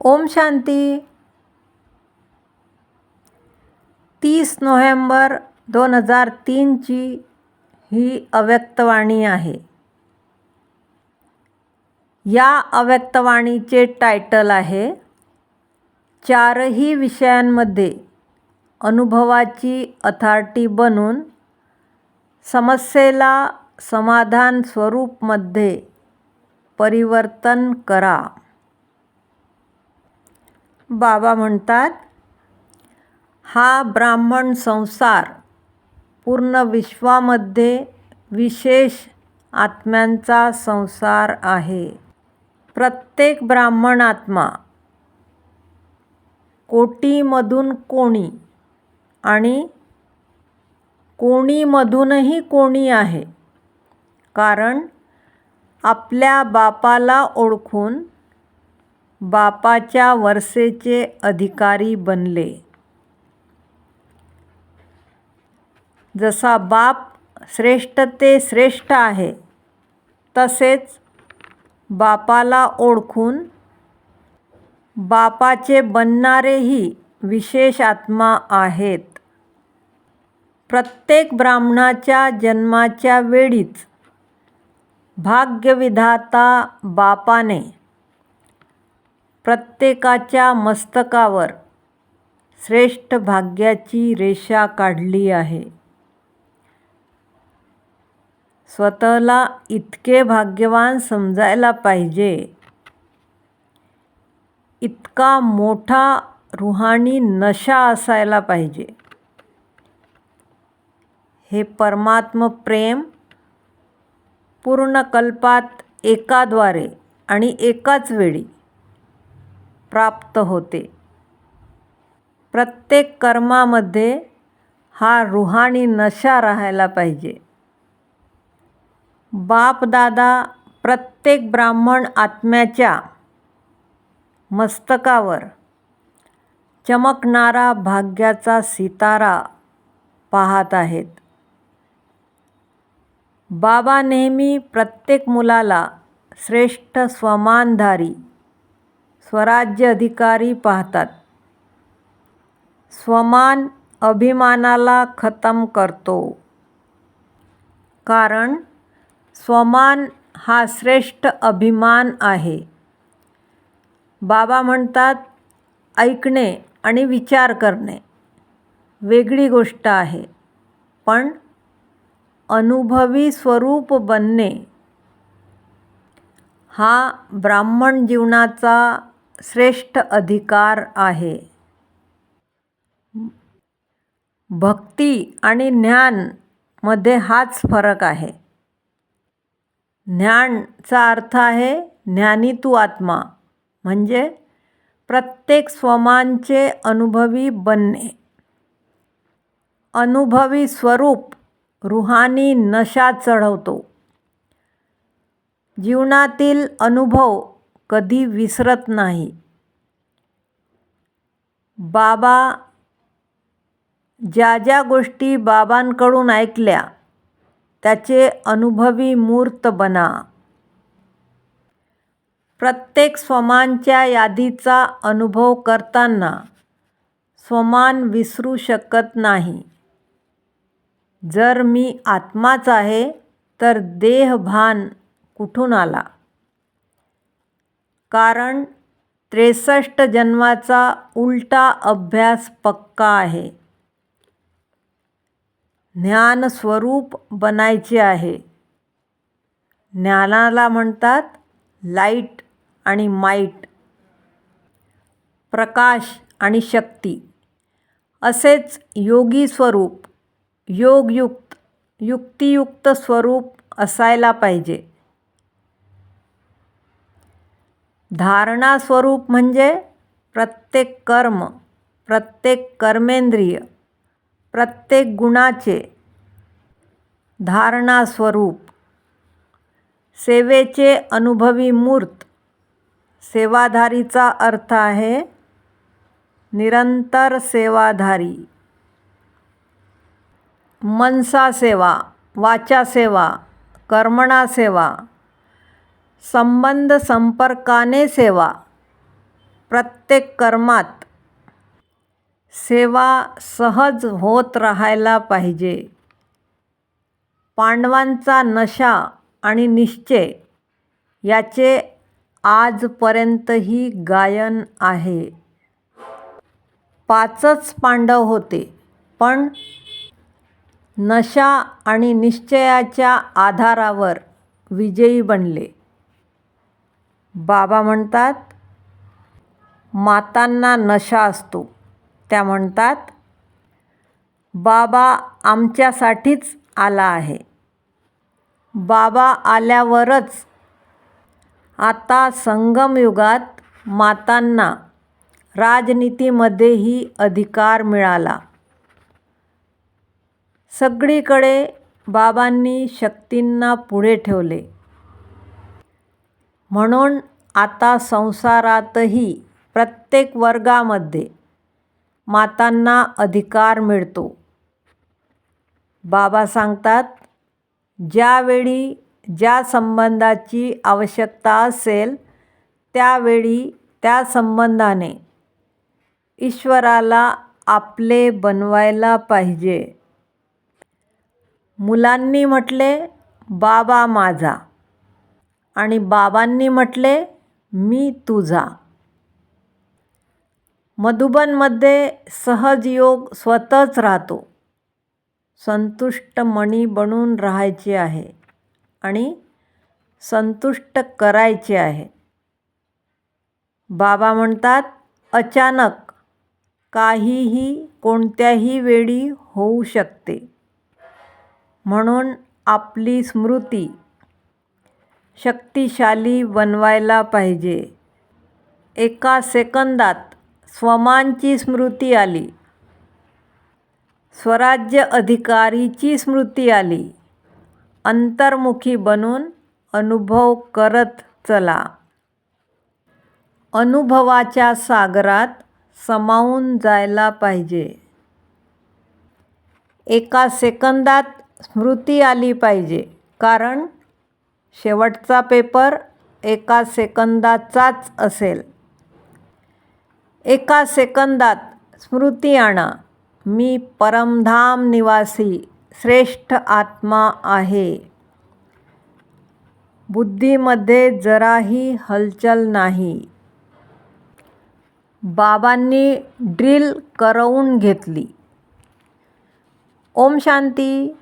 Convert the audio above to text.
ओम शांती. तीस नोव्हेंबर दोन हजार तीनची ही अव्यक्तवाणी आहे. या अव्यक्तवाणीचे टायटल आहे चारही विषयांमध्ये अनुभवाची अथॉरिटी बनून समस्येला समाधान स्वरूपमध्ये परिवर्तन करा. बाबा म्हणतात हा ब्राह्मण संसार पूर्ण विश्वामध्ये विशेष आत्म्यांचा संसार आहे. प्रत्येक ब्राह्मण आत्मा कोटीमधून कोणी आणि कोणीमधूनही कोणी आहे. कारण आपल्या बापाला ओळखून बापाच्या वर्षेचे अधिकारी बनले. जसा बाप श्रेष्ठ ते श्रेष्ठ आहे तसेच बापाला ओळखून बापाचे बनणारेही विशेष आत्मा आहेत. प्रत्येक ब्राह्मणाच्या जन्माच्या वेळीच भाग्यविधाता बापाने प्रत्येकाच्या मस्तकावर श्रेष्ठ भाग्याची रेषा काढली आहे. स्वतःला इतके भाग्यवान समजायला पाहिजे. इतका मोठा रुहानी नशा असायला पाहिजे. हे परमात्म प्रेम पूर्ण कल्पात एकाद्वारे आणि एकाच वेळी प्राप्त होते. प्रत्येक कर्मामध्ये हा रुहानी नशा राहायला पाहिजे. बापदादा प्रत्येक ब्राह्मण आत्म्याच्या मस्तकावर चमकणारा भाग्याचा सितारा पाहत आहेत. बाबा नेहमी प्रत्येक मुलाला श्रेष्ठ स्वमानधारी स्वराज्य अधिकारी पाहतात. स्वमान अभिमानाला खतम करतो. कारण स्वमान हा श्रेष्ठ अभिमान आहे. बाबा म्हणतात ऐकणे आणि विचार करणे वेगळी गोष्ट आहे. पण अनुभवी स्वरूप बनणे हा ब्राह्मण जीवनाचा श्रेष्ठ अधिकार आहे. भक्ती आणि ज्ञानमध्ये हाच फरक आहे. ज्ञानचा अर्थ आहे ज्ञानी तू आत्मा म्हणजे प्रत्येक स्वमांचे अनुभवी बनणे. अनुभवी स्वरूप रुहानी नशा चढवतो. जीवनातील अनुभव कधी विसरत नाही. बाबा ज्या ज्या गोष्टी बाबांकडून ऐकल्या त्याचे अनुभवी मूर्त बना. प्रत्येक स्वमानच्या यादीचा अनुभव करताना स्वमान विसरू शकत नाही. जर मी आत्माच आहे तर देहभान कुठून आला? कारण त्रेसष्ट जन्माचा उलटा अभ्यास पक्का आहे. ज्ञान स्वरूप बनायचे आहे. ज्ञानाला म्हणतात लाइट आणि माईट. प्रकाश आणि शक्ती. असेच योगी स्वरूप योगयुक्त युक्तियुक्त स्वरूप असायला पाहिजे. धारणा स्वरूप म्हणजे प्रत्येक कर्म प्रत्येक कर्मेंद्रिय प्रत्येक गुणाचे धारणा स्वरूप. सेवेचे अनुभवी मूर्त सेवाधारीचा अर्थ आहे निरंतर सेवाधारी. मनसा सेवा वाचा सेवा कर्मणा सेवा संबंध संपर्काने सेवा. प्रत्येक कर्मात सेवा सहज होत राहायला पाहिजे. पांडवांचा नशा आणि निश्चय याचे आजपर्यंतही गायन आहे. पाचच पांडव होते पण नशा आणि निश्चयाच्या आधारावर विजयी बनले. बाबा म्हणतात मातांना नशा असतो. त्या म्हणतात बाबा आमच्यासाठीच आला आहे. बाबा आल्यावरच आता संगमयुगात मातांना राजनीतीमध्येही अधिकार मिळाला. सगळीकडे बाबांनी शक्तींना पुढे ठेवले. म्हणून आता संसारातही प्रत्येक वर्गामध्ये मातांना अधिकार मिळतो. बाबा सांगतात ज्यावेळी ज्या संबंधाची आवश्यकता असेल त्यावेळी त्या संबंधाने ईश्वराला आपले बनवायला पाहिजे. मुलांनी म्हटले बाबा माझा आणि बाबांनी म्हटले मी तुझा. मधुबनमध्ये सहजयोग स्वतःच राहतो. संतुष्ट मणी बनून राहायचे आहे आणि संतुष्ट करायचे आहे. बाबा म्हणतात अचानक काहीही कोणत्याही वेळी होऊ शकते. म्हणून आपली स्मृती शक्तिशाली बनवायला पाहिजे. एका सेकंदात स्वमांची स्मृती आली. स्वराज्य अधिकारीची स्मृती आली. अंतर्मुखी बनून अनुभव करत चला. अनुभवाच्या सागरात समावून जायला पाहिजे. एका सेकंदात स्मृती आली पाहिजे. कारण शेवटचा पेपर एका सेकंदाचाच असेल. एका सेकंदात स्मृती आणा मी परमधाम निवासी श्रेष्ठ आत्मा आहे. बुद्धीमध्ये जराही हलचल नाही. बाबांनी ड्रिल करवून घेतली. ओम शांती.